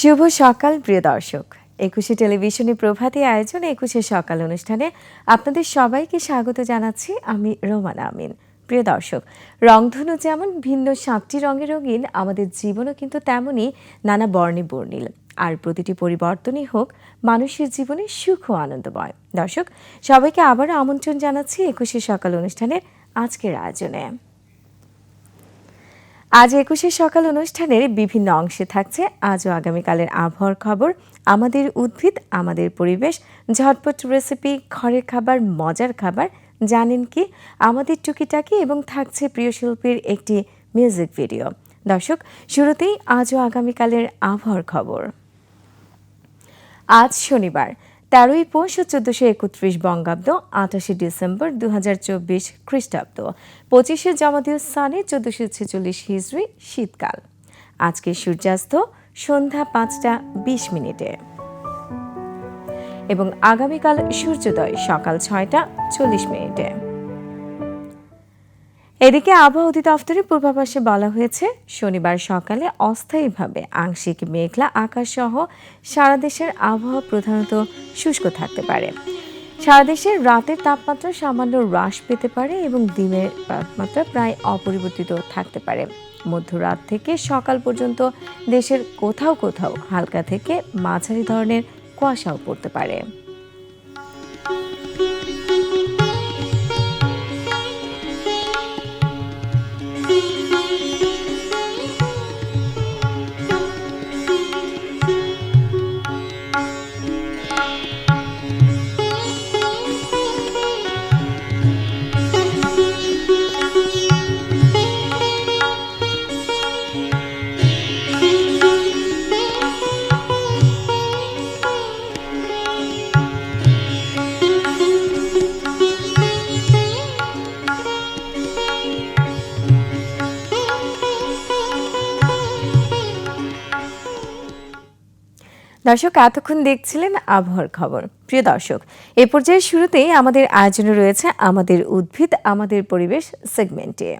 শুভ সকাল, প্রিয় দর্শক। একুশে টেলিভিশনে প্রভাতী আয়োজন একুশে সকাল অনুষ্ঠানে আপনাদের সবাইকে স্বাগত জানাচ্ছি আমি রোমানা আমিন। প্রিয় দর্শক, রংধনু যেমন ভিন্ন সাতটি রঙে রঙিন, আমাদের জীবনও কিন্তু তেমনই নানা বর্ণে বর্ণিল। আর প্রতিটি পরিবর্তনই হোক, মানুষের জীবনে সুখ ও আনন্দময়। দর্শক, সবাইকে আবারও আমন্ত্রণ জানাচ্ছি একুশে সকাল অনুষ্ঠানের আজকের আয়োজনে। আজ একুশে সকাল অনুষ্ঠানের বিভিন্ন অংশে থাকছে আজ ও আগামীকালের আবহাওয়ার খবর, আমাদের উদ্ভিদ, আমাদের পরিবেশ, ঝটপট রেসিপি, ঘরের খাবার, মজার খাবার, জানেন কি? আমাদের টুকিটাকি এবং থাকছে প্রিয় শিল্পীর একটি মিউজিক ভিডিও। দর্শক, শুরুতেই আজ ও আগামীকালের আবহাওয়ার খবর। আজ শনিবার তেরোই পৌষ চোদ্দশো একত্রিশ বঙ্গাব্দ, আঠাশে ডিসেম্বর দু হাজার চব্বিশ খ্রিস্টাব্দ। পঁচিশে জমাদীয় স্থানে চোদ্দশো ছেচল্লিশ হিজড়ি, শীতকাল। আজকে সূর্যাস্ত সন্ধ্যা পাঁচটা বিশ মিনিটে। এবং আগামীকাল সূর্যোদয় সকাল ছয়টা চল্লিশ মিনিটে। এদিকে আবহাওয়া অধিদপ্তরের পূর্বাভাসে বলা হয়েছে, শনিবার সকালে অস্থায়ীভাবে আংশিক মেঘলা আকাশ সহ সারা দেশের আবহাওয়া প্রধানত শুষ্ক থাকতে পারে। সারা দেশের রাতের তাপমাত্রা সামান্য হ্রাস পেতে পারে এবং দিনের তাপমাত্রা প্রায় অপরিবর্তিত থাকতে পারে। মধ্যরাত থেকে সকাল পর্যন্ত দেশের কোথাও কোথাও হালকা থেকে মাঝারি ধরনের কুয়াশাও পড়তে পারে। দর্শক, এতক্ষণ দেখছিলেন আবহাওয়ার খবর। প্রিয় দর্শক, এ পর্যায়ে শুরুতেই আমাদের আয়োজনে রয়েছে আমাদের উদ্ভিদ, আমাদের পরিবেশ সেগমেন্টে।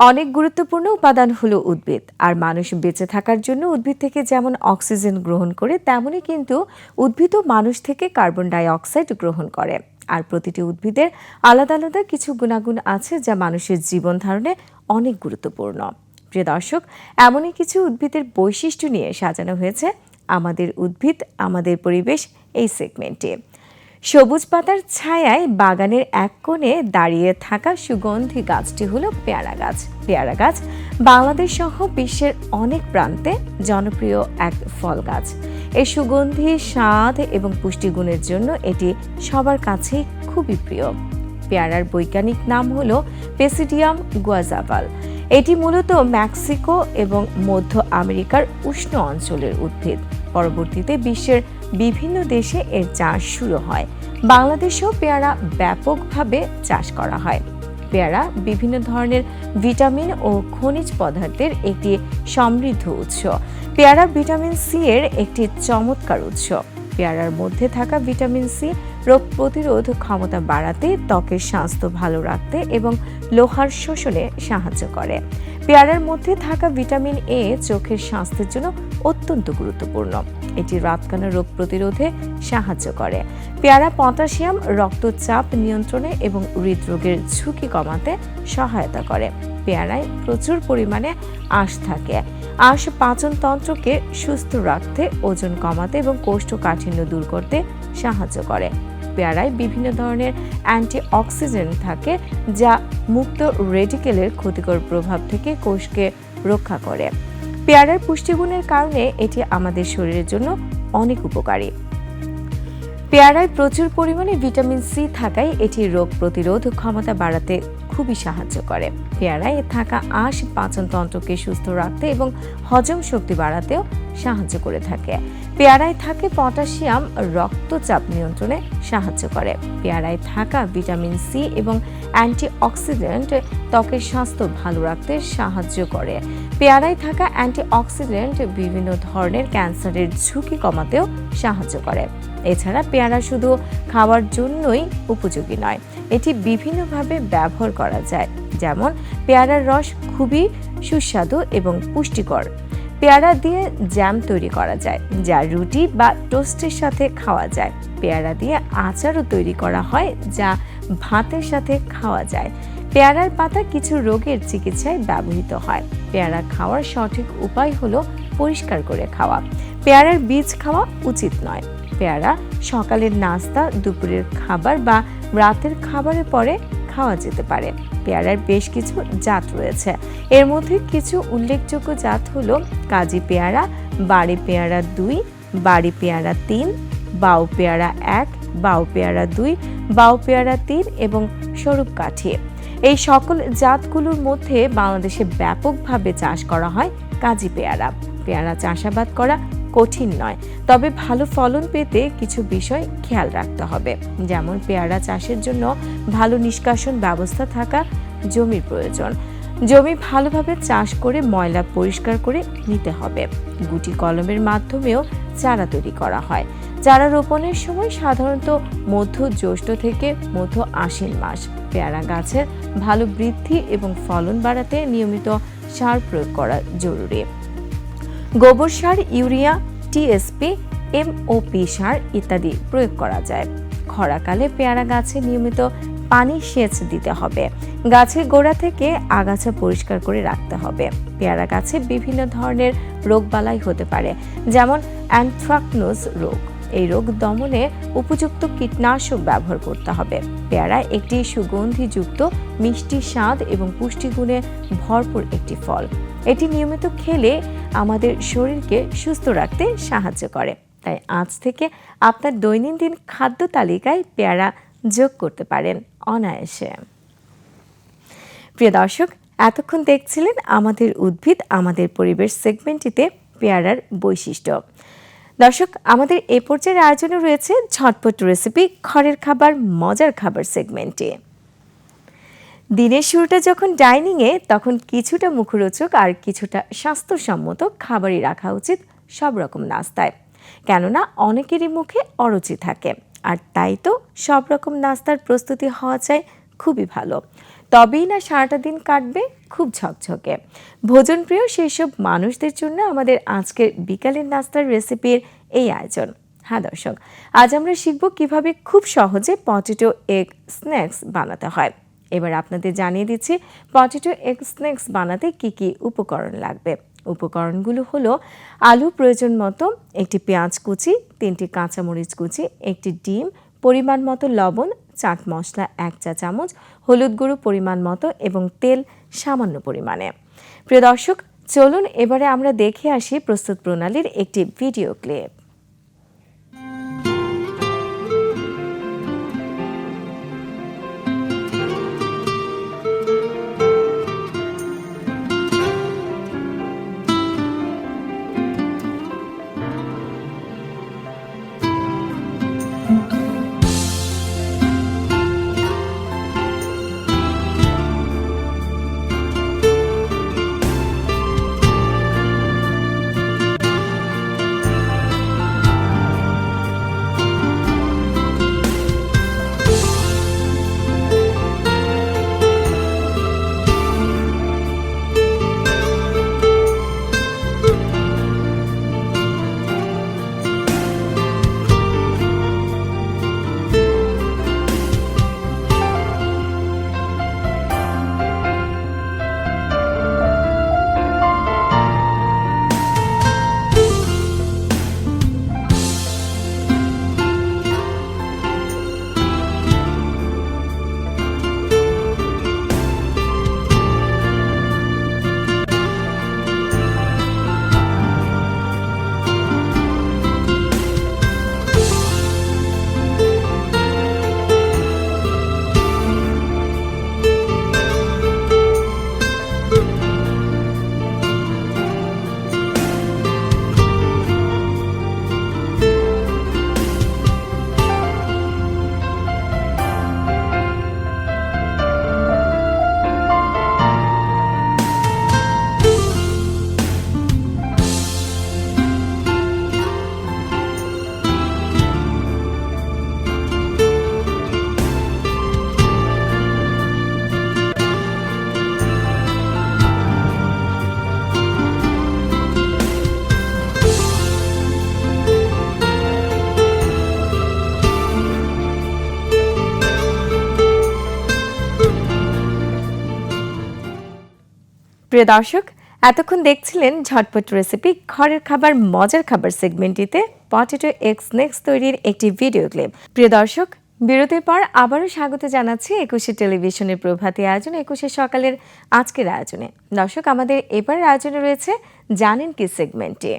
অনেক গুরুত্বপূর্ণ উপাদান হলো উদ্ভিদ, আর মানুষ বেঁচে থাকার জন্য উদ্ভিদ থেকে যেমন অক্সিজেন গ্রহণ করে, তেমনই কিন্তু উদ্ভিদও মানুষ থেকে কার্বন ডাই অক্সাইড গ্রহণ করে। আর প্রতিটি উদ্ভিদের আলাদা আলাদা কিছু গুণাগুণ আছে যা মানুষের জীবন ধারণে অনেক গুরুত্বপূর্ণ। প্রিয় দর্শক, এমনই কিছু উদ্ভিদের বৈশিষ্ট্য নিয়ে সাজানো হয়েছে আমাদের উদ্ভিদ, আমাদের পরিবেশ এই সেগমেন্টে। সবুজ পাতার ছায়ায় বাগানের এক কোণে দাঁড়িয়ে থাকা সুগন্ধি গাছটি হলো পেয়ারা গাছ। পেয়ারা গাছ বাংলাদেশ সহ বিশ্বের অনেক প্রান্তে জনপ্রিয় এক ফল গাছ। এই সুগন্ধি, স্বাদ এবং পুষ্টিগুণের জন্য এটি সবার কাছেই খুবই প্রিয়। পেয়ারার বৈজ্ঞানিক নাম হলো পেসিডিয়াম গুয়াজাভাল এটি মূলত মেক্সিকো এবং মধ্য আমেরিকার উষ্ণ অঞ্চলের উদ্ভিদ। পরবর্তীতে বিশ্বের বিভিন্ন দেশে এর চাষ শুরু হয়। বাংলাদেশেও পেয়ারা ব্যাপকভাবে চাষ করা হয়। পেয়ারা বিভিন্ন ধরনের ভিটামিন ও খনিজ পদার্থের একটি সমৃদ্ধ উৎস। পেয়ারা ভিটামিন সি এর একটি চমৎকার উৎস। পেয়ারার মধ্যে থাকা ভিটামিন সি রোগ প্রতিরোধ ক্ষমতা বাড়াতে, ত্বকের স্বাস্থ্য ভালো রাখতে এবং লোহার শোষণে সাহায্য করে। পেয়ারার মধ্যে থাকা ভিটামিন এ চোখের স্বাস্থ্যের জন্য অত্যন্ত গুরুত্বপূর্ণ। এটি রাতকানা রোগ প্রতিরোধে সাহায্য করে। পেয়ারা পটাশিয়াম রক্তচাপ নিয়ন্ত্রণে এবং হৃদরোগের ঝুঁকি কমাতে সহায়তা করে। পেয়ারায় প্রচুর পরিমাণে আঁশ থাকে। আঁশ পাচনতন্ত্রকে সুস্থ রাখতে, ওজন কমাতে এবং কোষ্ঠকাঠিন্য দূর করতে সাহায্য করে। পেয়ারায় বিভিন্ন ধরনের অ্যান্টি অক্সিডেন্ট থাকে, যা মুক্ত রেডিকেলের ক্ষতিকর প্রভাব থেকে কোষকে রক্ষা করে। পেয়ারার পুষ্টিগুণের কারণে এটি আমাদের শরীরের জন্য অনেক উপকারী। পেয়ারায় প্রচুর পরিমাণে ভিটামিন সি থাকায় এটি রোগ প্রতিরোধ ক্ষমতা বাড়াতে খুবই সাহায্য করে। পেয়ারায় থাকা আঁশ পাচনতন্ত্রকে সুস্থ রাখতে এবং হজম শক্তি বাড়াতেও সাহায্য করে থাকে। পেয়ারায় থাকে পটাশিয়াম, রক্তচাপ নিয়ন্ত্রণে সাহায্য করে। পেয়ারায় থাকা ভিটামিন সি এবং অ্যান্টি অক্সিডেন্ট ত্বকের স্বাস্থ্য ভালো রাখতে সাহায্য করে। পেয়ারায় থাকা অ্যান্টি অক্সিডেন্ট বিভিন্ন ধরনের ক্যান্সারের ঝুঁকি কমাতেও সাহায্য করে। এছাড়া পেয়ারা শুধু খাওয়ার জন্যই উপযোগী নয়, এটি বিভিন্নভাবে ব্যবহার করা যায়। যেমন, পেয়ারার রস খুবই সুস্বাদু এবং পুষ্টিকর। পেয়ারা দিয়ে জ্যাম তৈরি করা যায়, যা রুটি বা টোস্টের সাথে খাওয়া যায়। পেয়ারা দিয়ে আচারও তৈরি করা হয়, যা ভাতের সাথে খাওয়া যায়। পেয়ারার পাতা কিছু রোগের চিকিৎসায় ব্যবহৃত হয়। পেয়ারা খাওয়ার সঠিক উপায় হলো পরিষ্কার করে খাওয়া। পেয়ারার বীজ খাওয়া উচিত নয়। পেয়ারা সকালের নাস্তা, দুপুরের খাবার বা রাতের খাবারের পরে খাওয়া যেতে পারে। পেয়ারার বেশ কিছু জাত রয়েছে। এর মধ্যে কিছু উল্লেখযোগ্য জাত হলো কাজী পেয়ারা, বাড়ি পেয়ারা দুই, বাড়ি পেয়ারা তিন, বাউ পেয়ারা এক, বাউ পেয়ারা দুই, বাউ পেয়ারা তিন এবং স্বরূপ কাঠি। এই সকল জাতগুলোর মধ্যে বাংলাদেশে ব্যাপকভাবে চাষ করা হয় কাজী পেয়ারা। পেয়ারা চাষাবাদ করা কঠিন নয়। তবে ভালো ফলন পেতে কিছু বিষয় খেয়াল রাখতে হবে। যেমন পেয়ারা চাষের জন্য ভালো নিষ্কাশন ব্যবস্থা থাকা জমির প্রয়োজন। জমি ভালোভাবে চাষ করে ময়লা পরিষ্কার করে নিতে হবে। গুটি কলমের মাধ্যমেও চারা তৈরি করা হয়। চারা রোপণের সময় সাধারণত মধ্য জ্যৈষ্ঠ থেকে মধ্য আশ্বিন মাস। পেয়ারা গাছের ভালো বৃদ্ধি এবং ফলন বাড়াতে নিয়মিত সার প্রয়োগ করা জরুরি। গোবর সার, ইউরিয়া টিএসপি এমওপি সার ইত্যাদি প্রয়োগ করা যায়। খরাকালে পেয়ারা গাছে নিয়মিত পানি সেচ দিতে হবে। গাছের গোড়া থেকে আগাছা পরিষ্কার করে রাখতে হবে। পেয়ারা গাছে বিভিন্ন ধরনের রোগবালাই হতে পারে, যেমন অ্যানথ্রাকনোজ রোগ। এই রোগ দমনে উপযুক্ত কীটনাশক ব্যবহার করতে হবে। পেয়ারা একটি সুগন্ধিযুক্ত, মিষ্টি স্বাদ এবং পুষ্টিগুণে ভরপুর একটি ফল। এটি নিয়মিত খেলে আমাদের শরীরকে সুস্থ রাখতে সাহায্য করে। তাই আজ থেকে আপনার দৈনন্দিন খাদ্য তালিকায় পেয়ারা যোগ করতে পারেন অনায়াসে। প্রিয় দর্শক, এতক্ষণ দেখছিলেন আমাদের উদ্ভিদ, আমাদের পরিবেশ সেগমেন্টটিতে পেয়ারার বৈশিষ্ট্য। দর্শক, আমাদের এ পর্যায়ের আয়োজনে রয়েছে ঝটপট রেসিপি খড়ের খাবার, মজার খাবার সেগমেন্টে। দিনের শুরুটা যখন ডাইনিংয়ে, তখন কিছুটা মুখরোচক আর কিছুটা স্বাস্থ্যসম্মত খাবারই রাখা উচিত সব রকম নাস্তায়। কেননা, অনেকেরই মুখে অরুচি থাকে। আর তাই তো সব রকম নাস্তার প্রস্তুতি হওয়া চাই খুবই ভালো। তবেই না সারাটা দিন কাটবে খুব ঝকঝকে। ভোজনপ্রিয় সেই সব মানুষদের জন্য আমাদের আজকের বিকালের নাস্তার রেসিপির এই আয়োজন। হ্যাঁ দর্শক, আজ আমরা শিখব কীভাবে খুব সহজে পটেটো এগ স্ন্যাক্স বানাতে হয়। এবার আপনাদের জানিয়ে দিচ্ছি পটেটো এগ স্ন্যাক্স বানাতে কি কি উপকরণ লাগবে। উপকরণগুলো হলো, আলু প্রয়োজন মতো, একটি পেঁয়াজ কুচি, তিনটি কাঁচামরিচ কুচি, একটি ডিম, পরিমাণ মতো লবণ, চাট মশলা এক চা চামচ, হলুদ গুঁড়ো পরিমাণ মতো এবং তেল সামান্য পরিমাণে। প্রিয় দর্শক, চলুন এবারে আমরা দেখে আসি প্রস্তুত প্রণালীর একটি ভিডিও ক্লিপ। প্রিয় দর্শক, এতক্ষণ দেখছিলেন ঝটপট রেসিপি ঘরের খাবার, মজার খাবার সেগমেন্টটিতে পটেটো এক্স নেক্স তৈরির একটি ভিডিও ক্লিপ প্রিয় দর্শক, বিরতির পর আবারও স্বাগত জানাচ্ছি একুশে টেলিভিশনের প্রভাতী আয়োজন, একুশে সকালের আজকের আয়োজনে। দর্শক, আমাদের এবারের আয়োজনে রয়েছে জানেন কি সেগমেন্টটি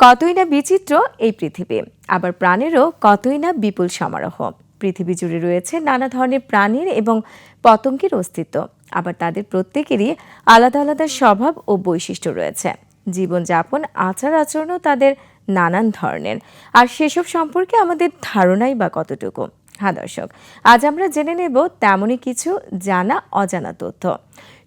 কতই না বিচিত্র এই পৃথিবী, আবার প্রাণেরও কতই না বিপুল সমারোহ। পৃথিবী জুড়ে রয়েছে নানা ধরনের প্রাণীর এবং পতঙ্গের অস্তিত্ব। আবার তাদের প্রত্যেকেরই আলাদা আলাদা স্বভাব ও বৈশিষ্ট্য রয়েছে। জীবনযাপন, আচার আচরণও তাদের নানান ধরনের। আর সেসব সম্পর্কে আমাদের ধারণাই বা কতটুকু? হ্যাঁ দর্শক, আজ আমরা জেনে নেব তেমনই কিছু জানা অজানা তথ্য।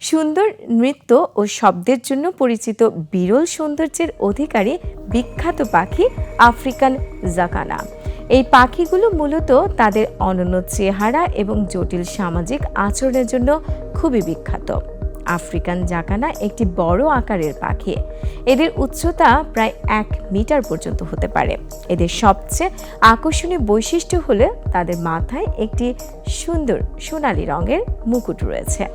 সুন্দর নৃত্য ও শব্দের জন্য পরিচিত বিরল সৌন্দর্যের অধিকারী বিখ্যাত পাখি আফ্রিকান জাকানা। এই পাখিগুলো মূলত তাদের অনন্য চেহারা এবং জটিল সামাজিক আচরণের জন্য খুবই বিখ্যাত। আফ্রিকান জাকানা একটি বড় আকারের পাখি। এদের উচ্চতা প্রায় এক মিটার পর্যন্ত হতে পারে। এদের সবচেয়ে আকর্ষণীয় বৈশিষ্ট্য হলো তাদের মাথায় একটি সুন্দর সোনালী রঙের মুকুট রয়েছে।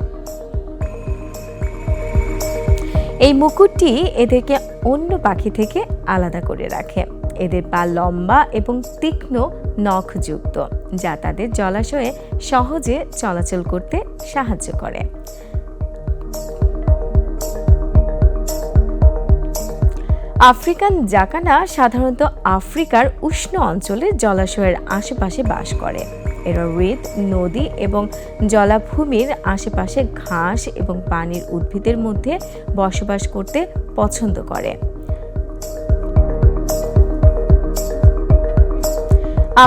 এই মুকুটটি এদেরকে অন্য পাখি থেকে আলাদা করে রাখে। এদের পা লম্বা এবং তীক্ষ্ণ নখযুক্ত, যা তাদের জলাশয়ে সহজে চলাচল করতে সাহায্য করে। আফ্রিকান জাকানা সাধারণত আফ্রিকার উষ্ণ অঞ্চলের জলাশয়ের আশেপাশে বাস করে। এরা রেত নদী এবং জলাভূমির আশেপাশে ঘাস এবং পানির উদ্ভিদের মধ্যে বসবাস করতে পছন্দ করে।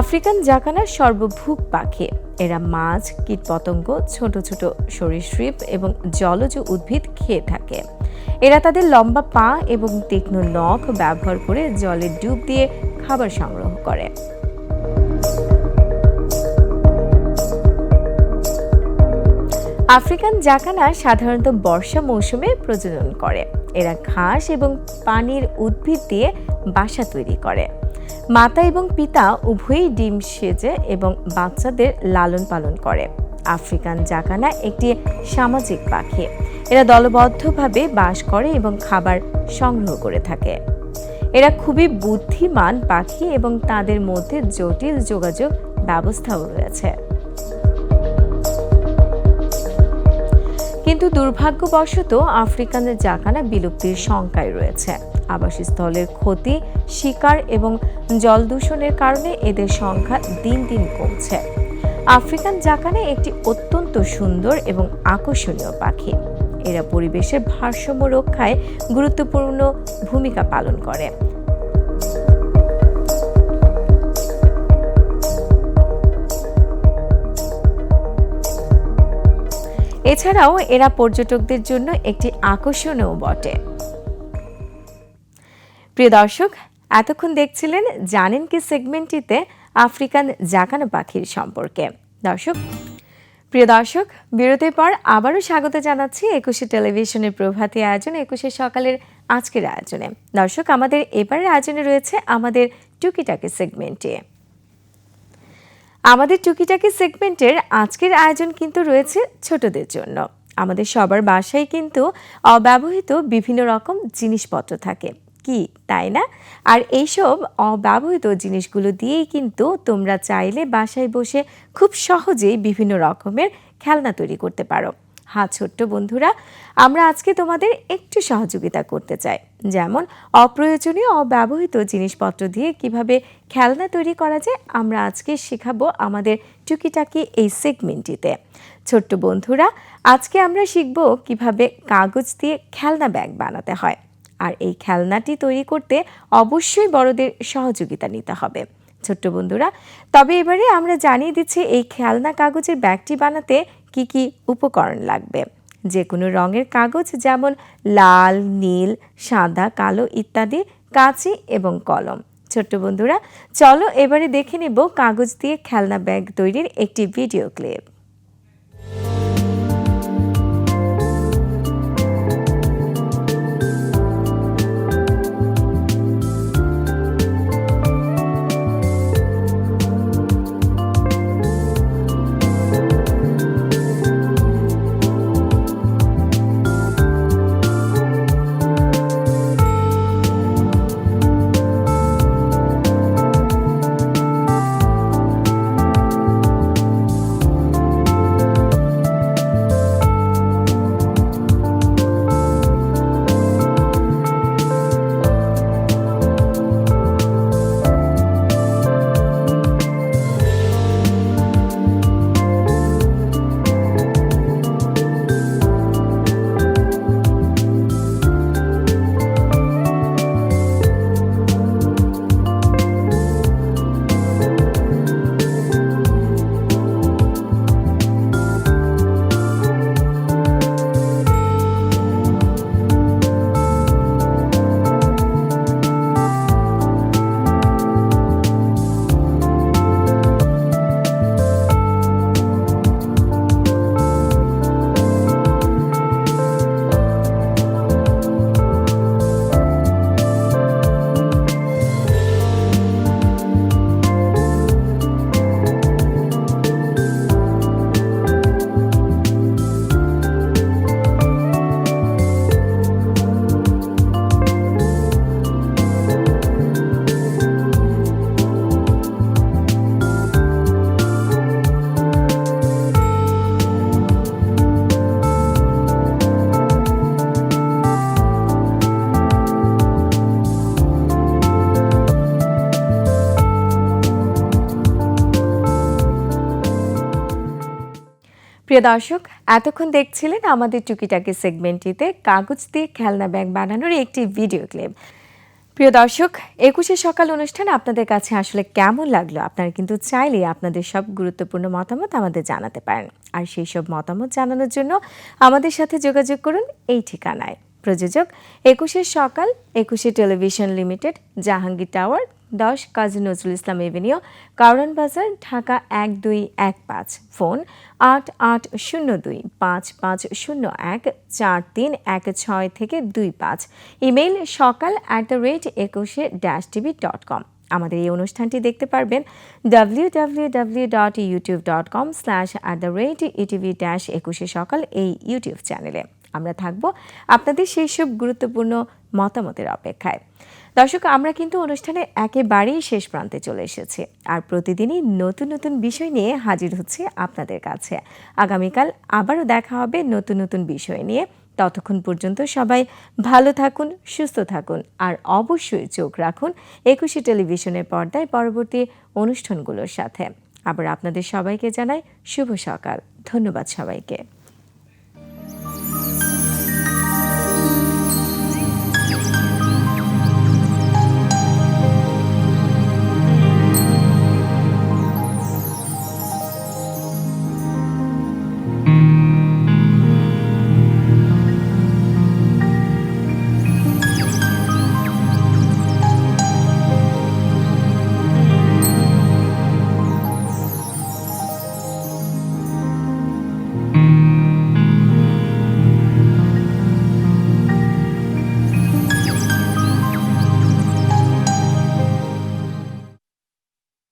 আফ্রিকান জাকানার সর্বভূক পাখি। এরা মাছ, কীটপতঙ্গ, ছোট ছোট সরীসৃপ এবং জলজ উদ্ভিদ খেয়ে থাকে। এরা তাদের লম্বা পা এবং তীক্ষ্ণ নখ ব্যবহার করে জলে ডুব দিয়ে খাবার সংগ্রহ করে। আফ্রিকান জাকানা সাধারণত বর্ষা মৌসুমে প্রজনন করে। এরা ঘাস এবং পানির উদ্ভিদ দিয়ে বাসা তৈরি করে। মাতা এবং পিতা উভয়ই ডিম সেজে এবং বাচ্চাদের লালন পালন করে। আফ্রিকান জাকানা একটি সামাজিক পাখি। এরা দলবদ্ধভাবে বাস করে এবং খাবার সংগ্রহ করে থাকে। এরা খুবই বুদ্ধিমান পাখি এবং তাদের মধ্যে জটিল যোগাযোগ ব্যবস্থাও রয়েছে। কিন্তু দুর্ভাগ্যবশত আফ্রিকান জাকানা বিলুপ্তির শঙ্কায় রয়েছে। আবাসস্থলের ক্ষতি, শিকার এবং জল দূষণের কারণে এদের সংখ্যা দিন দিন কমছে। আফ্রিকান জাকানে একটি অত্যন্ত সুন্দর এবং আকর্ষণীয় পাখি। এরা পরিবেশের ভারসাম্য রক্ষায় গুরুত্বপূর্ণ ভূমিকা পালন করে। এছাড়াও এরা পর্যটকদের জন্য একটি আকর্ষণীয় বটে। প্রিয় দর্শক, এতক্ষণ দেখছিলেন জানেন কি সেগমেন্টটিতে আফ্রিকান জাকানো পাখির সম্পর্কে। দর্শক, প্রিয় দর্শক, বিরতির পর আবারও স্বাগত জানাচ্ছি একুশে টেলিভিশনের প্রভাতী আয়োজন, একুশে সকালের আজকের আয়োজনে। দর্শক, আমাদের এবারের আয়োজনে রয়েছে আমাদের টুকিটাকি সেগমেন্টে আমাদের টুকিটাকি সেগমেন্টের আজকের আয়োজন কিন্তু রয়েছে ছোটদের জন্য। আমাদের সবার বাসায় কিন্তু অব্যবহৃত বিভিন্ন রকম জিনিসপত্র থাকে। কি, তাই না? আর এইসব অব্যবহৃত জিনিসগুলো দিয়েই কিন্তু তোমরা চাইলে বাসায় বসে খুব সহজেই বিভিন্ন রকমের খেলনা তৈরি করতে পারো। হ্যাঁ ছোট্ট বন্ধুরা, আমরা আজকে তোমাদের একটু সহযোগিতা করতে চাই। যেমন, অপ্রয়োজনীয় অব্যবহৃত জিনিসপত্র দিয়ে কীভাবে খেলনা তৈরি করা যায়, আমরা আজকে শেখাবো আমাদের টুকিটাকি এই সেগমেন্টটিতে। ছোট্ট বন্ধুরা, আজকে আমরা শিখব কীভাবে কাগজ দিয়ে খেলনা ব্যাগ বানাতে হয়। আর এই খেলনাটি তৈরি করতে অবশ্যই বড়দের সহযোগিতা নিতে হবে। ছোট্ট বন্ধুরা, তবে এবারে আমরা জানিয়ে দিচ্ছি এই খেলনা কাগজের ব্যাগটি বানাতে কি কি উপকরণ লাগবে। যে কোনো রঙের কাগজ যেমন লাল, নীল, সাদা, কালো ইত্যাদি, কাঁচি এবং কলম। ছোট্ট বন্ধুরা, চলো এবারে দেখে নেব কাগজ দিয়ে খেলনা ব্যাগ তৈরির একটি ভিডিও ক্লিপ। প্রিয় দর্শক, এতক্ষণ দেখছিলেন আমাদের টুকিটাকি সেগমেন্টটিতে কাগজ দিয়ে খেলনা ব্যাগ বানানোর একটি ভিডিও ক্লিপ। প্রিয় দর্শক, একুশে সকাল অনুষ্ঠান আপনাদের কাছে আসলে কেমন লাগল? আপনারা কিন্তু চাইলে আপনাদের সব গুরুত্বপূর্ণ মতামত আমাদের জানাতে পারেন। আর সেই সব মতামত জানানোর জন্য আমাদের সাথে যোগাযোগ করুন এই ঠিকানায়। প্রযোজক একুশের সকাল, একুশে টেলিভিশন লিমিটেড, জাহাঙ্গীর টাওয়ার। দশ, কাজী নজরুল ইসলাম এভিনিউ কারণ বাজার, ঢাকা এক দুই এক পাঁচ, ফোন আট আট শূন্য দুই পাঁচ পাঁচ শূন্য এক, চার তিন এক ছয় থেকে দুই পাঁচ। Email Sokal at the rate Ekushe dash TV dot com আমাদের এই অনুষ্ঠানটি দেখতে পারবেন W W W dot YouTube dot com slash at the rate ETV dash Ekushe Sokal এই ইউটিউব চ্যানেলে আমরা থাকব আপনাদের সেই সব গুরুত্বপূর্ণ মতামতের অপেক্ষায়। দর্শক, আমরা কিন্তু অনুষ্ঠানে একেবারেই শেষ প্রান্তে চলে এসেছি আর প্রতিদিনই নতুন নতুন বিষয় নিয়ে হাজির হচ্ছে আপনাদের কাছে। আগামীকাল আবারও দেখা হবে নতুন নতুন বিষয় নিয়ে। ততক্ষণ পর্যন্ত সবাই ভালো থাকুন, সুস্থ থাকুন আর অবশ্যই চোখ রাখুন একুশে টেলিভিশনের পর্দায় পরবর্তী অনুষ্ঠানগুলোর সাথে। আবার আপনাদের সবাইকে জানাই শুভ সকাল। ধন্যবাদ সবাইকে।